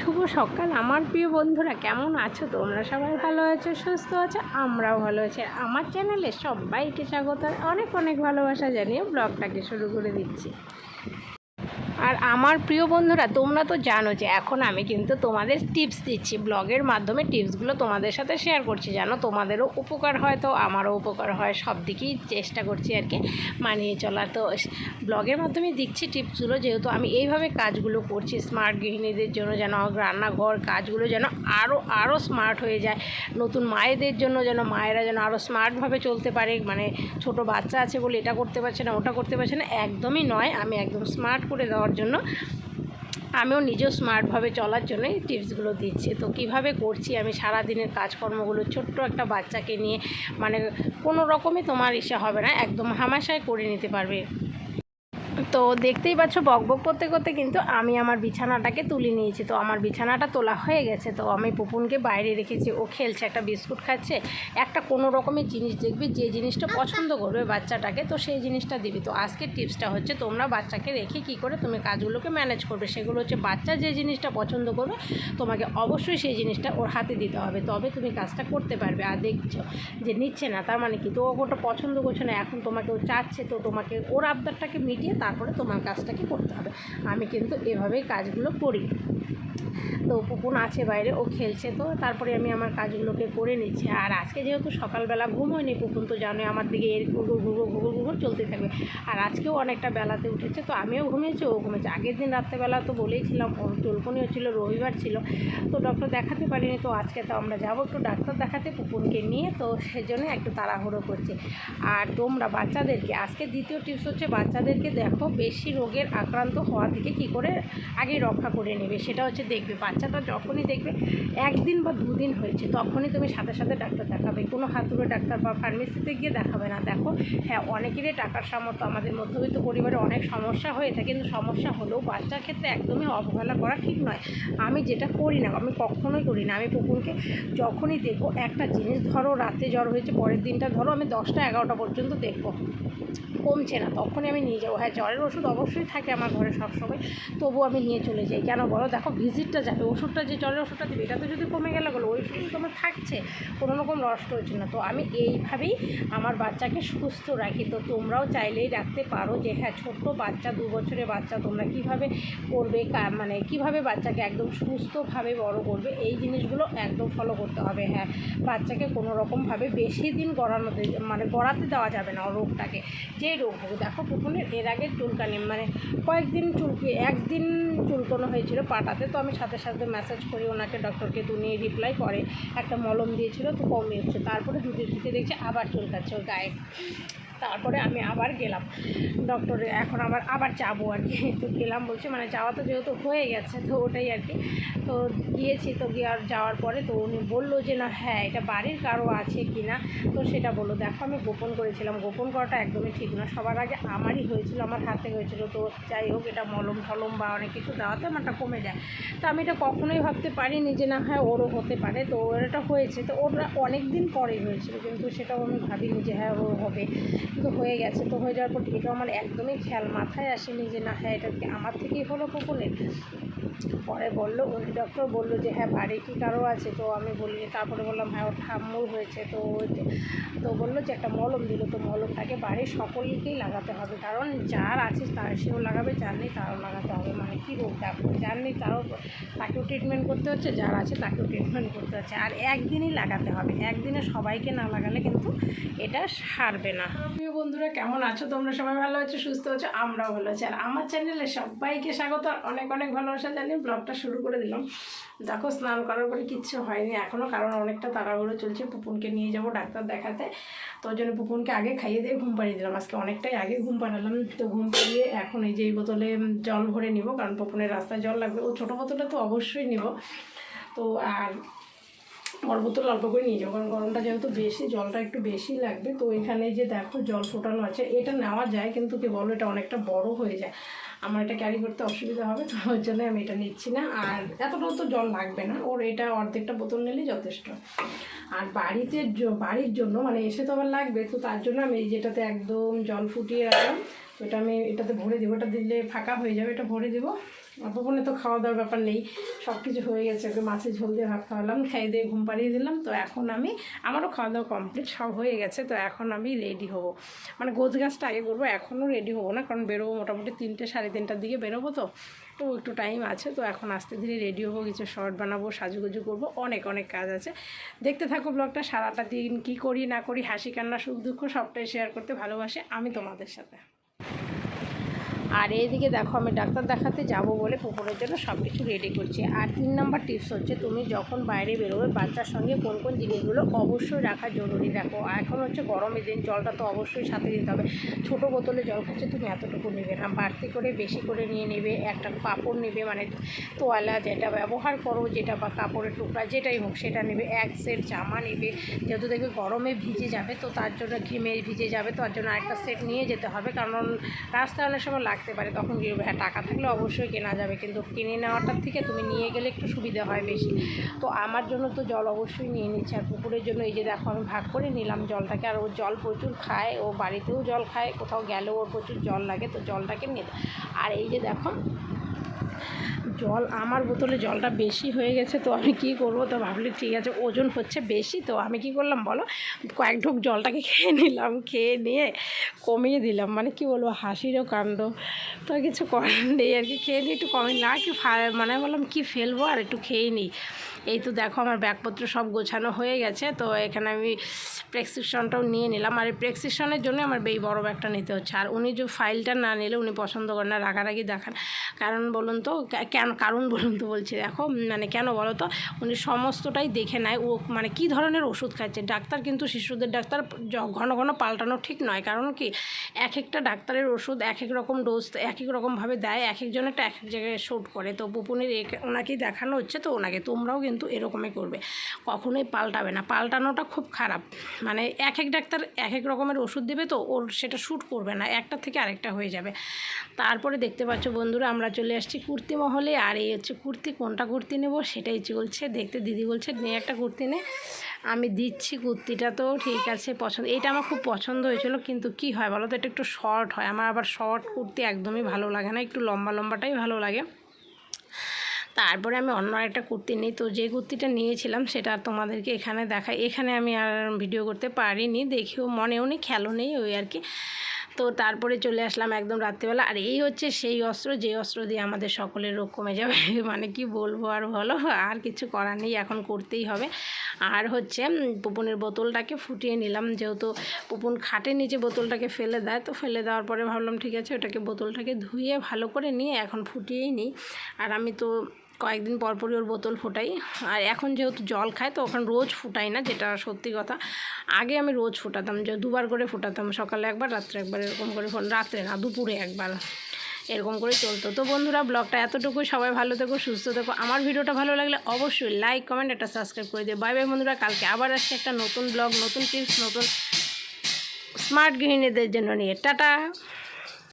শুভ সকাল। আমার প্রিয় বন্ধুরা, কেমন আছো? তোমরা সবাই ভালো আছো, সুস্থ আছো? আমরাও ভালো আছি। আমার চ্যানেলে সবাইকে স্বাগত। অনেক অনেক ভালোবাসা জানিয়ে ব্লগটাকে শুরু করে দিচ্ছি। আর আমার প্রিয় বন্ধুরা, তোমরা তো জানো যে এখন আমি কিন্তু তোমাদের টিপস দিচ্ছি। ব্লগের মাধ্যমে টিপসগুলো তোমাদের সাথে শেয়ার করছি। জানো, তোমাদেরও উপকার হয় তো, আমারও উপকার হয়। সব দিকেই চেষ্টা করছি আর কি মানিয়ে চলা তো ব্লগের মাধ্যমে দিচ্ছি টিপসগুলো যেহেতু আমি এইভাবে কাজগুলো করছি স্মার্ট গৃহিণীদের জন্য যেন, রান্নাঘর কাজগুলো যেন আরও আরও স্মার্ট হয়ে যায়। নতুন মায়েদের জন্য যেন, মায়েরা যেন আরও স্মার্টভাবে চলতে পারে। মানে ছোট বাচ্চা আছে বলে এটা করতে পারছে না, ওটা করতে পারছে না, একদমই নয়। আমি একদম স্মার্ট করে দেওয়ার জন্য। আমিও নিজেও স্মার্টভাবে চলার জন্য এই টিপসগুলো দিচ্ছি। তো কীভাবে করছি? আমি সারা দিনের কাজকর্মগুলো ছোট্ট একটা বাচ্চাকে নিয়ে মানে কোনো রকমই তোমার ইচ্ছা হবে না, একদম হামাশায় করে নিতে পারবে। তো দেখতেই পাচ্ছ, বক বক করতে করতে কিন্তু আমি আমার বিছানাটাকে তুলে নিয়েছি। তো আমার বিছানাটা তোলা হয়ে গেছে। তো আমি পুপুনকে বাইরে রেখেছি। ও খেলছে, একটা বিস্কুট খাচ্ছে। একটা কোনো রকমের জিনিস দেখবি, যে জিনিসটা পছন্দ করবে বাচ্চাটাকে, তো সেই জিনিসটা দিবি। তো আজকের টিপসটা হচ্ছে, তোমরা বাচ্চাকে রেখে কি করে তুমি কাজগুলোকে ম্যানেজ করবে? সেগুলো হচ্ছে, বাচ্চা যে জিনিসটা পছন্দ করবে, তোমাকে অবশ্যই সেই জিনিসটা ওর হাতে দিতে হবে। তবে তুমি কাজটা করতে পারবে। আর দেখছ যে নিচ্ছে না, তার মানে কি? তো ওটা পছন্দ করছে না। এখন তোমাকে ও চাচ্ছে, তো তোমাকে ওর আবদারটাকে মিটিয়ে তারপরে তোমার কাজটাকে করতে হবে? আমি কিন্তু এভাবেই কাজগুলো করি। তো পুপুন আছে বাইরে, ও খেলছে তো। তারপরে আমি আমার কাজগুলোকে করে নিচ্ছি। আর আজকে যেহেতু সকালবেলা ঘুম হয়নি পুপুন তো জানোই আমার দিকে এর ঘুঘুর ঘুঘুর ঘুঘুর ঘুঘুর চলতে থাকবে। আর আজকেও অনেকটা বেলাতে উঠেছে, তো আমিও ঘুমিয়েছি, ও ঘুমিয়েছে। আগের দিন রাত্রেবেলা তো বলেইছিলাম ওর চুলকুনি হচ্ছিল, রবিবার ছিল। তো ডক্টর দেখাতে পারিনি, তো আজকে তো আমরা যাব একটু ডাক্তার দেখাতে পুপুনকে নিয়ে, তো সেজন্য একটু তাড়াহুড়ো করছে। আর তোমরা বাচ্চাদেরকে, আজকে দ্বিতীয় টিপস হচ্ছে বাচ্চাদেরকে দেখো, বেশি রোগের আক্রান্ত হওয়া থেকে কি করে আগে রক্ষা করে নেবে, সেটা হচ্ছে দেখবে বাচ্চাটা যখনই দেখবে, একদিন বা দুদিন হয়েছে, তখনই তুমি সাথে সাথে ডাক্তার দেখাবে। কোনো হাতুড়ে ডাক্তার বা ফার্মেসিতে গিয়ে দেখাবে না। দেখো হ্যাঁ অনেকেরই টাকার সামর্থ্য, আমাদের মধ্যবিত্ত পরিবারে অনেক সমস্যা হয়ে থাকে, কিন্তু সমস্যা হলেও বাচ্চার ক্ষেত্রে একদমই অবহেলা করা ঠিক নয়। আমি যেটা করি না, আমি কখনোই করি না। আমি পুকুরকে যখনই দেখব, একটা জিনিস ধরো, রাতে জ্বর হয়েছে, পরের দিনটা ধরো, আমি দশটা এগারোটা পর্যন্ত দেখব। কমছে না, তখনই আমি নিয়ে যাব। হ্যাঁ জ্বরের ওষুধ অবশ্যই থাকে আমার ঘরে সবসময়, তবুও আমি নিয়ে চলে যাই। কেন বলো? দেখো ভিজিটটা যাবে। ওষুধটা যে জ্বরের ওষুধটা দেবে, এটা তো যদি কমে গেলে, বলো, ওই ওষুধ তোমার থাকছে। কোনো রকম নষ্ট হচ্ছে না। তো আমি এইভাবেই আমার বাচ্চাকে সুস্থ রাখি। তো তোমরাও চাইলেই রাখতে পারো যে হ্যাঁ ছোট্ট বাচ্চা, দু বছরের বাচ্চা তোমরা কীভাবে করবে মানে কীভাবে বাচ্চাকে একদম সুস্থভাবে বড় করবে, এই জিনিসগুলো একদম ফলো করতে হবে। হ্যাঁ বাচ্চাকে কোনো রকমভাবে বেশি দিন গড়ানো মানে গড়াতে দেওয়া যাবে না রোগটাকে। যেই রোগ হোক, দেখো পুকুনের এর আগে চুলকানি মানে কয়েকদিন চুলকি, একদিন চুলকানো হয়েছিল পাটাতে, তো আমি সাথে সাথে মেসেজ করি ওনাকে ডক্টরকে তো উনি রিপ্লাই করে। একটা মলম দিয়েছিল, তো কমে হচ্ছে। তারপরে দুদিন দিতে দেখছি আবার চুলকাচ্ছে ওর গায়ে। তারপরে আমি আবার গেলাম। ডক্টরে এখন আবার আবার যাব আর কি। তো গেলাম বলছে মানে যাওয়া তো যেহেতু হয়ে গেছে, তো ওটাই আর কি। তো গিয়েছি, তো গিয়ে আর যাওয়ার পরে তো উনি বলল যে, না হ্যাঁ এটা বাড়ির কারও আছে কি না? তো সেটা বলল, দেখো, আমি গোপন করেছিলাম। গোপন করাটা একদমই ঠিক না। সবার আগে আমারই হয়েছিল, আমার হাতে হয়েছিল। তো যাই হোক, এটা মলম টলম বা অনেক কিছু দেওয়াতে আমারটা কমে যায়। তো আমি এটা কখনোই ভাবতে পারিনি যে, না হ্যাঁ ওরও হতে পারে। তো ওর এটা হয়েছে। তো ওটা অনেক দিন পরেই হয়েছিল, কিন্তু সেটাও আমি ভাবিনি যে হ্যাঁ ওর হবে। কিন্তু হয়ে গেছে। তো হয়ে যাওয়ার পর এটা আমার একদমই খেয়াল মাথায় আসেনি যে, না হ্যাঁ এটা আমার থেকেই হলো পুকুরের পরে বলল উনি ডক্টর বলল যে হ্যাঁ বাড়ি কি কারও আছে? তো আমি বলি, তারপরে বললাম হ্যাঁ ওর ঠাম্মুর হয়েছে। তো তো বলল যে, একটা মলম দিল। তো মলমটাকে বাড়ির সকলকেই লাগাতে হবে। কারণ যার আছে তার, সেও লাগাবে, যার নেই তারও লাগাতে হবে। মানে কী রোগ দেখো যার নেই তারও তাকেও ট্রিটমেন্ট করতে হচ্ছে, যার আছে তাকেও ট্রিটমেন্ট করতে হচ্ছে। আর একদিনই লাগাতে হবে। একদিনে সবাইকে না লাগালে কিন্তু এটা সারবে না। প্রিয় বন্ধুরা, কেমন আছো? তোমরা সবাই ভালো আছো, সুস্থ আছো? আমরাও ভালো আছি। আর আমার চ্যানেলে সবাইকে স্বাগত। আর অনেক অনেক ভালোবাসা জানিয়ে ব্লগটা শুরু করে দিলাম। দেখো, স্নান করার পরে কিচ্ছু হয়নি এখনও কারণ অনেকটা তাড়াহুড়ো চলছে। পুপুনকে নিয়ে যাব ডাক্তার দেখাতে। তো ওই জন্য পুপুনকে আগে খাইয়ে দিয়ে ঘুম পাড়িয়ে দিলাম। আজকে অনেকটাই আগে ঘুম পাড়ালাম। তো ঘুম পাড়িয়ে এখন এই যে এই বোতলে জল ভরে নিব, কারণ পুপুনের রাস্তায় জল লাগবে। ও ছোটো বোতলে তো অবশ্যই নিব। তো আর বড় বোতল অল্প করে নিয়ে যাব কারণ গরমটা যেহেতু বেশি, জলটা একটু বেশি লাগবে। তো এখানে যে দেখো জল ফোটানো আছে, এটা নেওয়া যায়, কিন্তু কি বলো, এটা অনেকটা বড় হয়ে যায়। আমার এটা ক্যারি করতে অসুবিধা হবে, তো ওই জন্য আমি এটা নিচ্ছি না। আর এতটাও তো জল লাগবে না, ওর এটা অর্ধেকটা বোতল নিলেই যথেষ্ট। আর বাড়িতে বাড়ির জন্য মানে এসে তো আবার লাগবে, তো তার জন্য আমি যেটাতে একদম জল ফুটিয়ে রাখলাম এটা আমি এটাতে ভরে দেবো এটা দিলে ফাঁকা হয়ে যাবে, এটা ভরে দেবো। পুপনে তো খাওয়া দাওয়ার ব্যাপার নেই। সব কিছু হয়ে গেছে, ওকে মাছের ঝোল দিয়ে ভাত খাওয়ালাম খাইয়ে দিয়ে ঘুম পাড়িয়ে দিলাম। তো এখন আমি, আমারও খাওয়া দাওয়া কমপ্লিট সব হয়ে গেছে, তো এখন আমি রেডি হব। মানে গোছ গাছটা আগে করব, এখনও রেডি হব না, কারণ বেরোবো মোটামুটি তিনটে, সাড়ে তিনটার দিকে বেরোবো তো। তো একটু টাইম আছে, তো এখন আস্তে ধীরে রেডি হব, কিছু শর্ট বানাবো, সাজুগুজু করব, অনেক অনেক কাজ আছে। দেখতে থাকো ব্লগটা সারাটা দিন কী করি, না করি, হাসি কান্না, সুখ দুঃখ, সবটাই শেয়ার করতে ভালোবাসে আমি তোমাদের সাথে। আর এইদিকে দেখো, আমি ডাক্তার দেখাতে যাব বলে পুকুরের জন্য সব কিছু রেডি করছি। আর তিন নম্বর টিপস হচ্ছে, তুমি যখন বাইরে বেরোবে, বাচ্চার সঙ্গে কোন কোন জিনিসগুলো অবশ্যই রাখা জরুরি। রাখো এখন হচ্ছে গরমের দিন, জলটা তো অবশ্যই সাথে দিতে হবে। ছোটো বোতলে জল খাচ্ছে, তুমি এতটুকু নেবে না। বাড়তি করে বেশি করে নিয়ে নেবে, একটা কাপড় নেবে মানে তোয়ালা যেটা ব্যবহার করো, যেটা বা কাপড়ের টুকরা, যেটাই হোক, সেটা নেবে। এক সেট জামা নেবে, যেহেতু দেখবে গরমে ভিজে যাবে, তো তার জন্য ঘেমে ভিজে যাবে, তার জন্য আরেকটা সেট নিয়ে যেতে হবে। কারণ রাস্তায় অনেক সময় লাগতে পারে, তখন হবে? হ্যাঁ টাকা থাকলে অবশ্যই কেনা যাবে, কিন্তু কিনে নেওয়াটার থেকে তুমি নিয়ে গেলে একটু সুবিধা হয় বেশি তো আমার জন্য তো জল অবশ্যই নিয়ে নিচ্ছে, আর পুকুরের জন্য এই যে দেখো আমি ভাগ করে নিলাম জলটাকে, আর ও জল প্রচুর খায়, ও বাড়িতেও জল খায়, কোথাও গেলেও ওর প্রচুর জল লাগে, তো জলটাকে নিয়ে আর এই যে দেখো জল, আমার বোতলে জলটা বেশি হয়ে গেছে, তো আমি কি করব? তো ভাবলি, ঠিক আছে, ওজন হচ্ছে বেশি, তো আমি কি করলাম বলো? কয়েক ঢোক জলটাকে খেয়ে নিলাম, খেয়ে নিয়ে কমিয়ে দিলাম। মানে কি বলব, হাসিরও কাণ্ড। তো কিছু করার নেই, আর কি খেয়ে নিই একটু কমে না, কি মানে বললাম, কি ফেলব? আর একটু খেয়ে নিই। এই তো দেখো আমার ব্যাগপত্র সব গোছানো হয়ে গেছে, তো এখানে আমি প্রেসক্রিপশনটাও নিয়ে নিলাম। আর এই প্রেসক্রিপশনের জন্য আমার এই বড় ব্যাগটা নিতে হচ্ছে। আর উনি যে ফাইলটা না নিলে উনি পছন্দ করেন না, রাগারাগি দেখান। কারণ বলুন তো কেন, কারণ বলুন তো বলছি, দেখো মানে কেন বলো তো, উনি সমস্তটাই দেখে নেয়। ও মানে কি ধরনের ওষুধ খাচ্ছে? ডাক্তার কিন্তু শিশুদের ডাক্তার ঘন ঘন পাল্টানো ঠিক নয়। কারণ কি, এক একটা ডাক্তারের ওষুধ এক এক রকম ডোজ, এক এক রকমভাবে দেয়, এক একজনেরটা এক এক জায়গায় শ্যুট করে। তো পুপুনের ওনাকেই দেখানো হচ্ছে, তো ওনাকে তোমরাও কিন্তু এরকমই করবে। কখনোই পাল্টাবে না। পাল্টানোটা খুব খারাপ। মানে এক এক ডাক্তার এক এক রকমের ওষুধ দেবে তো, ওর সেটা শ্যুট করবে না। একটা থেকে আরেকটা হয়ে যাবে। তারপরে দেখতে পাচ্ছ বন্ধুরা, আমরা চলে আসছি কুর্তি মহলে। আর এই হচ্ছে কুর্তি, কোনটা কুর্তি নেব সেটাই চলছে। দেখতে দিদি বলছে নিয়ে একটা কুর্তি নে। আমি দিচ্ছি কুর্তিটা তো, ঠিক আছে, পছন্দ। এটা আমার খুব পছন্দ হয়েছিল, কিন্তু কি হয় বলো তো, এটা একটু শর্ট হয়। আমার আবার শর্ট কুর্তি একদমই ভালো লাগে না। একটু লম্বা লম্বাটাই ভালো লাগে। তারপরে আমি অন্য একটা কুর্তি নিই। তো যে কুর্তিটা নিয়েছিলাম সেটা তোমাদেরকে এখানে দেখাই এখানে আমি আর ভিডিও করতে পারিনি। দেখেও মনেও নেই খেলো নেই ওই আর কি। তো তারপরে চলে আসলাম একদম রাত্রিবেলা। আর এই হচ্ছে সেই অস্ত্র, যে অস্ত্র দিয়ে আমাদের সকলের রোগ কমে যাবে। মানে কি বলব আর বলো, আর কিছু করার নেই, এখন করতেই হবে। আর হচ্ছে পুপনের বোতলটাকে ফুটিয়ে নিলাম। যেহেতু পুপন খাটের নিচে বোতলটাকে ফেলে দেয়, তো ফেলে দেওয়ার পরে ভাবলাম, ঠিক আছে, ওটাকে বোতলটাকে ধুয়ে ভালো করে নিয়ে এখন ফুটিয়েই নিই। আর আমি তো কয়েকদিন পরপরই ওর বোতল ফোটাই। আর এখন যেহেতু জল খায়, তো ওখানে রোজ ফুটাই না, যেটা সত্যি কথা। আগে আমি রোজ ফোটাতাম, যে দুবার করে ফোটাতাম, সকালে একবার, রাত্রে একবার, এরকম করে রাত্রে না, দুপুরে একবার। এরকম করে চলতো। তো বন্ধুরা, ব্লগটা এতটুকুই। সবাই ভালো থেকো, সুস্থ থেকো। আমার ভিডিওটা ভালো লাগলে অবশ্যই লাইক কমেন্ট একটা সাবস্ক্রাইব করে দিও। বাই বাই বন্ধুরা, কালকে আবার আসছে একটা নতুন ব্লগ নতুন টিপস নতুন স্মার্ট গৃহিণীদের জন্য নিয়ে। টাটা!